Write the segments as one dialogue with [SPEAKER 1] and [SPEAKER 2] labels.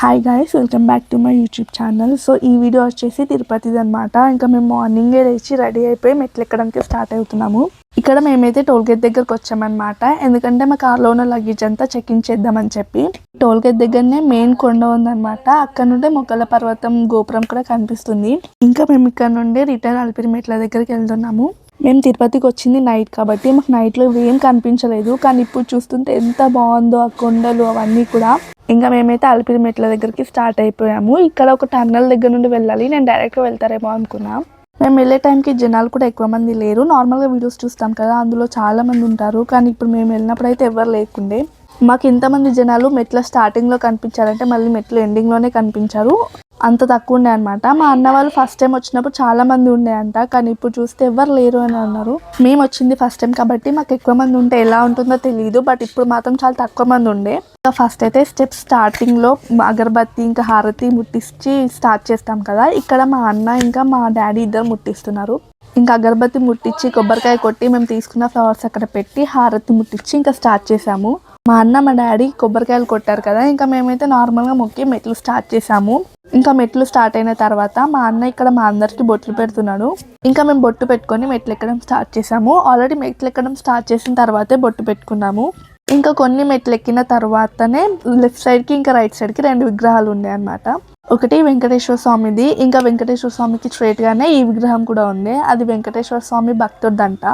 [SPEAKER 1] Hi guys welcome back to my YouTube channel so ఈ video వచ్చేసి తిరుపతిది అనమాట ఇంకా మేము మార్నింగే లేచి రెడీ అయిపోయి మెట్లు ఎక్కడానికి స్టార్ట్ అవుతున్నాము. ఇక్కడ మేమైతే టోల్ గేట్ దగ్గరకు వచ్చామన్నమాట. ఎందుకంటే మా కార్లో ఉన్న లగేజ్ అంతా చెకింగ్ చేద్దామని చెప్పి. టోల్ గేట్ దగ్గరనే మెయిన్ కొండ ఉందన్నమాట. అక్కడ నుండి మొక్కల పర్వతం గోపురం కూడా కనిపిస్తుంది. ఇంకా మేము ఇక్కడ నుండి రిటర్న్ అల్పిరి మెట్ల దగ్గరికి వెళ్తున్నాము. మేము తిరుపతికి వచ్చింది నైట్ కాబట్టి మాకు నైట్లో ఏం కనిపించలేదు. కానీ ఇప్పుడు చూస్తుంటే ఎంత బాగుందో ఆ కొండలు అవన్నీ కూడా. ఇంకా మేమైతే అలిపిరి మెట్ల దగ్గరికి స్టార్ట్ అయిపోయాము. ఇక్కడ ఒక టర్నల్ దగ్గర నుండి వెళ్ళాలి. నేను డైరెక్ట్గా వెళ్తారేమో అనుకున్నా. మేము వెళ్ళే టైంకి జనాలు కూడా ఎక్కువ మంది లేరు. నార్మల్గా వీడియోస్ చూస్తాం కదా అందులో చాలా మంది ఉంటారు. కానీ ఇప్పుడు మేము వెళ్ళినప్పుడు అయితే ఎవరు లేకుండే. మాకు ఇంతమంది జనాలు మెట్ల స్టార్టింగ్లో కనిపించారంటే మళ్ళీ మెట్ల ఎండింగ్లోనే కనిపించారు. అంత తక్కువ ఉండే అనమాట మా అన్న వాళ్ళు ఫస్ట్ టైం వచ్చినప్పుడు చాలా మంది ఉండే అంట. కానీ ఇప్పుడు చూస్తే ఎవరు లేరు అని అన్నారు. మేము వచ్చింది ఫస్ట్ టైం కాబట్టి మాకు ఎక్కువ మంది ఉంటే ఎలా ఉంటుందో తెలియదు బట్ ఇప్పుడు మాత్రం చాలా తక్కువ మంది ఉండే. ఫస్ట్ అయితే స్టెప్ స్టార్టింగ్లో అగరబత్తి ఇంకా హారతి ముట్టించి స్టార్ట్ చేస్తాం కదా. ఇక్కడ మా అన్న ఇంకా మా డాడీ ఇద్దరు ముట్టిస్తున్నారు. ఇంకా అగరబత్తి ముట్టించి కొబ్బరికాయ కొట్టి మేము తీసుకున్న ఫ్లవర్స్ అక్కడ పెట్టి హారతి ముట్టించి ఇంకా స్టార్ట్ చేసాము మా అన్న మా డాడీ కొబ్బరికాయలు కొట్టారు కదా. ఇంకా మేమైతే నార్మల్గా మొక్కి మెట్లు స్టార్ట్ చేసాము ఇంకా మెట్లు స్టార్ట్ అయిన తర్వాత మా అన్న ఇక్కడ మా అందరికి బొట్లు పెడుతున్నాడు. ఇంకా మేము బొట్టు పెట్టుకొని మెట్లు ఎక్కడం స్టార్ట్ చేసాము ఆల్రెడీ మెట్లు ఎక్కడం స్టార్ట్ చేసిన తర్వాతే బొట్టు పెట్టుకున్నాము. ఇంకా కొన్ని మెట్లు ఎక్కిన తర్వాతనే లెఫ్ట్ సైడ్కి ఇంకా రైట్ సైడ్కి రెండు విగ్రహాలు ఉన్నాయి అన్నమాట. ఒకటి వెంకటేశ్వర స్వామిది ఇంకా వెంకటేశ్వర స్వామికి straight ఈ విగ్రహం కూడా ఉంది అది వెంకటేశ్వర స్వామి భక్తుడిదంట.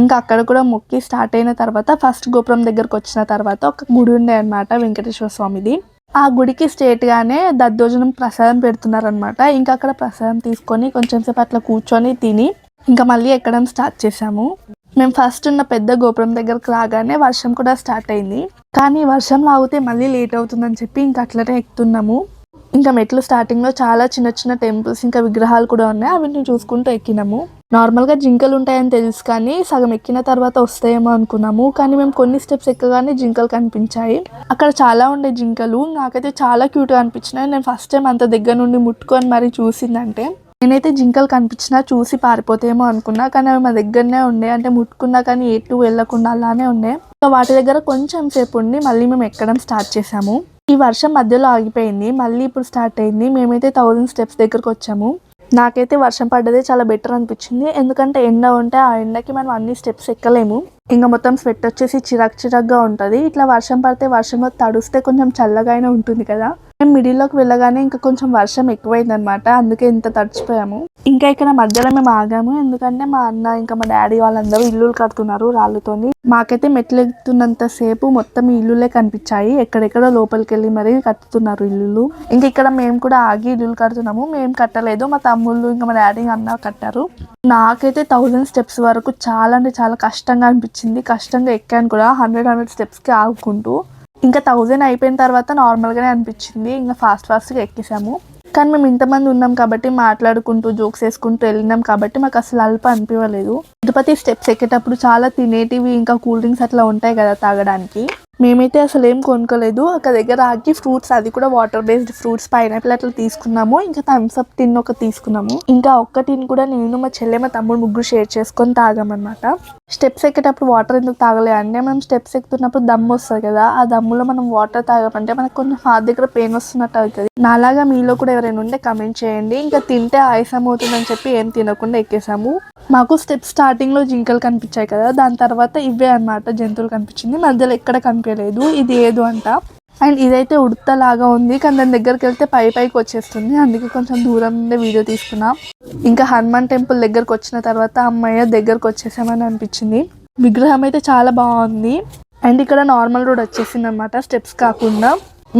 [SPEAKER 1] ఇంకా అక్కడ కూడా మొక్కి స్టార్ట్ అయిన తర్వాత ఫస్ట్ గోపురం దగ్గరకు వచ్చిన తర్వాత ఒక గుడి ఉండే అన్నమాట వెంకటేశ్వర స్వామిది. ఆ గుడికి స్టేట్గానే దద్దోజనం ప్రసాదం పెడుతున్నారనమాట ఇంకా అక్కడ ప్రసాదం తీసుకొని కొంచెం సేపు అట్లా కూర్చొని తిని ఇంకా మళ్ళీ ఎక్కడం స్టార్ట్ చేసాము మేము ఫస్ట్ ఉన్న పెద్ద గోపురం దగ్గరకు రాగానే వర్షం కూడా స్టార్ట్ అయింది. కానీ వర్షం లాగితే మళ్ళీ లేట్ అవుతుందని చెప్పి ఇంకా అట్లనే ఎక్కుతున్నాము. ఇంకా మెట్లు స్టార్టింగ్లో చాలా చిన్న చిన్న టెంపుల్స్ ఇంకా విగ్రహాలు కూడా ఉన్నాయి. అవిని చూసుకుంటూ ఎక్కినాము. నార్మల్గా జింకలు ఉంటాయని తెలుసు కానీ సగం ఎక్కిన తర్వాత వస్తాయేమో అనుకున్నాము. కానీ మేము కొన్ని స్టెప్స్ ఎక్కగానే జింకలు కనిపించాయి. అక్కడ చాలా ఉండే జింకలు. నాకైతే చాలా క్యూట్గా అనిపించినాయి. నేను ఫస్ట్ టైం అంత దగ్గర నుండి ముట్టుకొని మరి చూసిందంటే నేనైతే జింకలు కనిపించినా చూసి పారిపోతేమో అనుకున్నా. కానీ అవి మా దగ్గరనే ఉండే. అంటే ముట్టుకున్నా కానీ ఎటు వెళ్ళకుండా అలానే ఉండే. వాటి దగ్గర కొంచెం సేపు ఉండి మళ్ళీ మేము ఎక్కడం స్టార్ట్ చేసాము ఈ వర్షం మధ్యలో ఆగిపోయింది మళ్ళీ ఇప్పుడు స్టార్ట్ అయింది. మేమైతే థౌజండ్ స్టెప్స్ దగ్గరకు వచ్చాము. నాకైతే వర్షం పడ్డదే చాలా బెటర్ అనిపించింది. ఎందుకంటే ఎండ ఉంటే ఆ ఎండకి మనం అన్ని స్టెప్స్ ఎక్కలేము. ఇంకా మొత్తం స్వెట్ వచ్చేసి చిరాక్ చిరాక్గా ఉంటుంది. ఇట్లా వర్షం పడితే వర్షంలో తడుస్తే కొంచెం చల్లగా అయినా ఉంటుంది కదా. మేము మిడిల్లోకి వెళ్ళగానే ఇంకా కొంచెం వర్షం ఎక్కువైంది అనమాట అందుకే ఇంత తడిచిపోయాము. ఇంకా ఇక్కడ మధ్యలో మేము ఆగాము. ఎందుకంటే మా అన్న ఇంకా మా డాడీ వాళ్ళందరూ ఇల్లులు కడుతున్నారు రాళ్ళతోని. మాకైతే మెట్లు ఎక్కుతున్నంత సేపు మొత్తం ఇల్లులే కనిపించాయి. ఎక్కడెక్కడ లోపలికి వెళ్ళి మరీ కట్టుతున్నారు ఇల్లులు. ఇంకా ఇక్కడ మేము కూడా ఆగి ఇల్లులు కడుతున్నాము. మేము కట్టలేదు. మా తమ్ముళ్ళు ఇంకా మా డాడీ అన్న కట్టారు. నాకైతే థౌజండ్ స్టెప్స్ వరకు చాలా అంటే చాలా కష్టంగా అనిపించింది. కష్టంగా ఎక్కాను కూడా. హండ్రెడ్ హండ్రెడ్ స్టెప్స్కి ఆగుకుంటూ. ఇంకా థౌజండ్ అయిపోయిన తర్వాత నార్మల్గానే అనిపించింది. ఇంకా ఫాస్ట్ ఫాస్ట్గా ఎక్కేసాము. కానీ మేము ఇంతమంది ఉన్నాం కాబట్టి మాట్లాడుకుంటూ జోక్స్ వేసుకుంటూ వెళ్ళినాం కాబట్టి మాకు అసలు అల్ప అనిపించలేదు తిరుపతి స్టెప్స్ ఎక్కేటప్పుడు చాలా తినేటివి ఇంకా కూల్ డ్రింక్స్ అట్లా ఉంటాయి కదా తాగడానికి. మేమైతే అసలు ఏం కొనుక్కోలేదు. ఒక దగ్గర ఆగి ఫ్రూట్స్ అది కూడా వాటర్ బేస్డ్ ఫ్రూట్స్ పైనాపిల్ అట్లా తీసుకున్నాము. ఇంకా థమ్స్ అప్ టిన్ ఒక తీసుకున్నాము. ఇంకా ఒక్క టిన్ కూడా నేను మా చెల్లె మా తమ్ముడు ముగ్గురు షేర్ చేసుకొని తాగామన్నమాట. స్టెప్స్ ఎక్కేటప్పుడు వాటర్ ఎందుకు తాగలే అంటే మనం స్టెప్స్ ఎక్కుతున్నప్పుడు దమ్ము వస్తుంది కదా. ఆ దమ్ములో మనం వాటర్ తాగమంటే మనకు కొంచెం హార్ట్ దగ్గర పెయిన్ వస్తున్నట్టు అవుతుంది. నాలాగా మీలో కూడా ఎవరైనా ఉంటే కమెంట్ చేయండి. ఇంకా తింటే ఆయాసం అవుతుందని చెప్పి ఏం తినకుండా ఎక్కేసాము. మాకు స్టెప్ స్టార్టింగ్లో జింకలు కనిపించాయి కదా. దాని తర్వాత ఇవే అన్నమాట జంతువులు కనిపించింది. మధ్యలో ఎక్కడ కనిపించలేదు ఇది ఏదో అంట. అండ్ ఇదైతే ఉడతలాగా ఉంది. కానీ దాని దగ్గరికి వెళ్తే పై పైకి వచ్చేస్తుంది. అందుకే కొంచెం దూరం నుండే వీడియో తీసుకున్నాం. ఇంకా హనుమాన్ టెంపుల్ దగ్గరకు వచ్చిన తర్వాత అమ్మయ్య దగ్గరకు వచ్చేసామని అనిపించింది. విగ్రహం అయితే చాలా బాగుంది. అండ్ ఇక్కడ నార్మల్ రోడ్ వచ్చేసింది అనమాట స్టెప్స్ కాకుండా.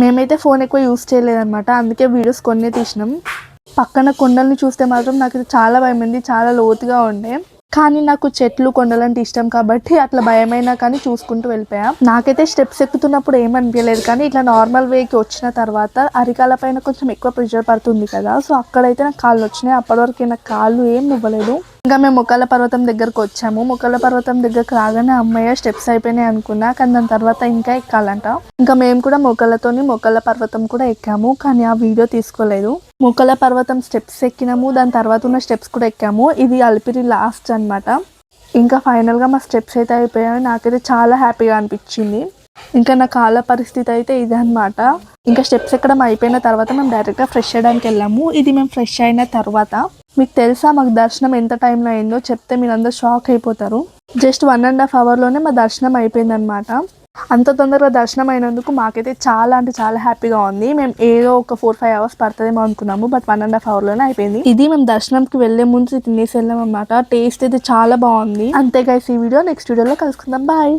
[SPEAKER 1] మేమైతే ఫోన్ ఎక్కువ యూస్ చేయలేదన్నమాట. అందుకే వీడియోస్ కొన్నే తీసినాం. పక్కన కొండల్ని చూస్తే మాత్రం నాకు చాలా చాలా భయమైంది. చాలా లోతుగా ఉండే. కానీ నాకు చెట్లు కొండలంటే ఇష్టం కాబట్టి అట్లా భయమైనా కానీ చూసుకుంటూ వెళ్ళిపోయా. నాకైతే స్టెప్స్ ఎక్కుతున్నప్పుడు ఏమనిపించలేదు కానీ ఇట్లా నార్మల్ వేకి వచ్చిన తర్వాత అరికాల పైన కొంచెం ఎక్కువ ప్రెషర్ పడుతుంది కదా సో అక్కడైతే నాకు కాళ్ళు వచ్చినాయి. అప్పటి వరకు నాకు కాళ్ళు ఏం ఇవ్వలేదు ఇంకా మేము మొక్కల పర్వతం దగ్గరకు వచ్చాము. మొక్కల పర్వతం దగ్గరకు రాగానే అమ్మయ్య స్టెప్స్ అయిపోయినాయి అనుకున్నా. కానీ దాని తర్వాత ఇంకా ఎక్కాలంట. ఇంకా మేము కూడా మొక్కలతోని మొక్కల పర్వతం కూడా ఎక్కాము. కానీ ఆ వీడియో తీసుకోలేదు. మొక్కల పర్వతం స్టెప్స్ ఎక్కినాము. దాని తర్వాత ఉన్న స్టెప్స్ కూడా ఎక్కాము. ఇది అలిపిరి లాస్ట్ అన్నమాట. ఇంకా ఫైనల్గా మా స్టెప్స్ అయితే అయిపోయాయి. నాకైతే చాలా హ్యాపీగా అనిపించింది. ఇంకా నా కాళ్ళ పరిస్థితి అయితే ఇదే అనమాట ఇంకా స్టెప్స్ ఎక్కడం అయిపోయిన తర్వాత మేము డైరెక్ట్గా ఫ్రెష్ అయ్యడానికి వెళ్ళాము. ఇది మేము ఫ్రెష్ అయిన తర్వాత మీకు తెలుసా మాకు దర్శనం ఎంత టైంలో అయిందో? చెప్తే మీరు షాక్ అయిపోతారు. జస్ట్ వన్ అండ్ హాఫ్ అవర్లోనే మా దర్శనం అయిపోయింది అనమాట అంత తొందరగా దర్శనం అయినందుకు మాకైతే చాలా అంటే చాలా హ్యాపీగా ఉంది. మేము ఏదో ఒక ఫోర్ ఫైవ్ అవర్స్ పడుతుందేమో అనుకున్నాము బట్ వన్ అండ్ హాఫ్ అవర్లోనే అయిపోయింది. ఇది మేము దర్శనంకి వెళ్ళే ముందు తినేసి వెళ్ళాం అనమాట టేస్ట్ అయితే చాలా బాగుంది. అంతే గైస్ ఈ వీడియో నెక్స్ట్ వీడియోలో కలుసుకుందాం. బాయ్